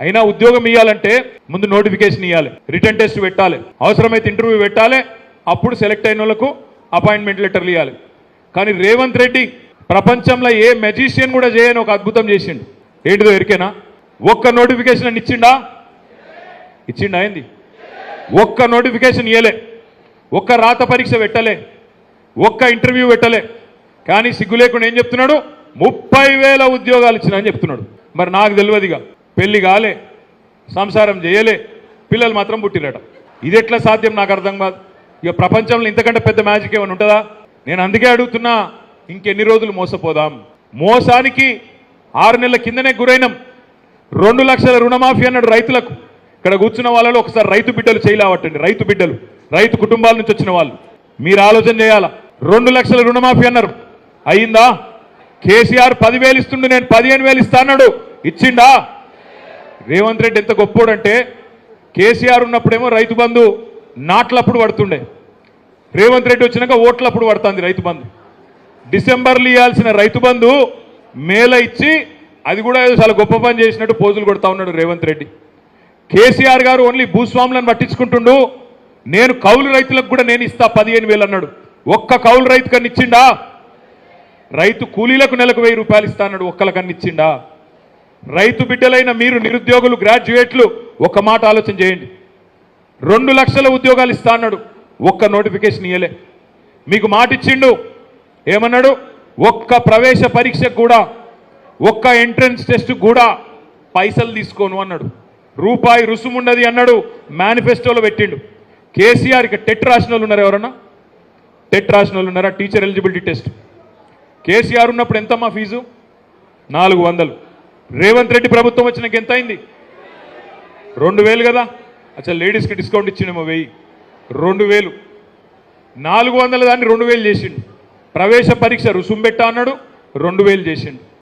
అయినా ఉద్యోగం ఇవ్వాలంటే ముందు నోటిఫికేషన్ ఇవ్వాలి రిటర్న్ టెస్ట్ పెట్టాలి అవసరమైతే ఇంటర్వ్యూ పెట్టాలి అప్పుడు సెలెక్ట్ అయిన వాళ్ళకు అపాయింట్మెంట్ లెటర్లు ఇవ్వాలి కానీ రేవంత్ రెడ్డి ప్రపంచంలో ఏ మెజిషియన్ కూడా చేయని ఒక అద్భుతం చేసిండు. ఏంటిదో ఎరికేనా? ఒక్క నోటిఫికేషన్ అని ఇచ్చిండా? ఇచ్చిండా ఏంది? ఒక్క నోటిఫికేషన్ ఇవ్వలే ఒక్క రాత పరీక్ష పెట్టలే ఒక్క ఇంటర్వ్యూ పెట్టలే. కానీ సిగ్గు లేకుండా ఏం చెప్తున్నాడు? ముప్పై వేల ఉద్యోగాలు ఇచ్చిన అని చెప్తున్నాడు. మరి నాకు తెలియదుగా పెళ్ళి కాలే సంసారం చేయలే పిల్లలు మాత్రం పుట్టిరట. ఇది ఎట్లా సాధ్యం నాకు అర్థం కాదు. ఇక ప్రపంచంలో ఇంతకంటే పెద్ద మ్యాజిక్ ఏమైనా ఉంటుందా? నేను అందుకే అడుగుతున్నా ఇంకెన్ని రోజులు మోసపోదాం. మోసానికి ఆరు నెలల కిందనే గురైనం. రెండు లక్షల రుణమాఫీ అన్నాడు రైతులకు. ఇక్కడ కూర్చున్న వాళ్ళలో ఒకసారి రైతు బిడ్డలు చేయలేవట్టండి రైతు బిడ్డలు. రైతు కుటుంబాల నుంచి వచ్చిన వాళ్ళు. మీరు ఆలోచన చేయాలా? రెండు లక్షల రుణమాఫీ అన్నారు. అయిందా? కేసీఆర్ పదివేలు ఇస్తుండు నేను పదిహేను వేలు ఇస్తా అన్నాడు. ఇచ్చిండా? రేవంత్ రెడ్డి ఎంత గొప్పోడంటే కేసీఆర్ ఉన్నప్పుడేమో రైతు బంధు నాట్లప్పుడు పడుతుండే. రేవంత్ రెడ్డి వచ్చినాక ఓట్లప్పుడు పడుతుంది రైతు బంధు. డిసెంబర్లో ఇవ్వాల్సిన రైతు బంధు మేల ఇచ్చి అది కూడా ఏదో చాలా గొప్ప పని చేసినట్టు పోజులు కొడతా ఉన్నాడు రేవంత్ రెడ్డి. కేసీఆర్ గారు ఓన్లీ భూస్వాములను పట్టించుకుంటుండు. నేను కౌలు రైతులకు కూడా నేను ఇస్తా పదిహేను వేలు అన్నాడు. ఒక్క కౌలు రైతు కన్నా ఇచ్చిండా రైతు కూలీలకు నెలకు వెయ్యి రూపాయలు ఇస్తా అన్నాడు ఒక్కలకన్నా ఇచ్చిండా రైతు బిడ్డలైన మీరు నిరుద్యోగులు గ్రాడ్యుయేట్లు ఒక్క మాట ఆలోచన చేయండి. రెండు లక్షల ఉద్యోగాలు ఇస్తా అన్నాడు. ఒక్క నోటిఫికేషన్ ఇయ్యలే. మీకు మాట ఇచ్చిండు ఏమన్నాడు? ఒక్క ప్రవేశ పరీక్షకు కూడా ఒక్క ఎంట్రన్స్ టెస్ట్ కూడా పైసలు తీసుకోను అన్నాడు. రూపాయి రుసుముండది అన్నాడు. మేనిఫెస్టోలో పెట్టిండు. కేసీఆర్ ఇక టెట్ రాసిన వాళ్ళు ఉన్నారు ఎవరన్నా? టెట్ రాసిన వాళ్ళు ఉన్నారా? Teacher eligibility test. కేసీఆర్ ఉన్నప్పుడు ఎంతమ్మా ఫీజు? నాలుగు వందలు. రేవంత్ రెడ్డి ప్రభుత్వం వచ్చినాక ఎంత అయింది? రెండు వేలు కదా? అచ్చా లేడీస్కి డిస్కౌంట్ ఇచ్చిండేమో వెయ్యి. రెండు వేలు. నాలుగు వందల దాన్ని రెండు వేలు చేసిండు. ప్రవేశ పరీక్ష రుసుం పెట్టా అన్నాడు రెండు వేలు చేసిండు.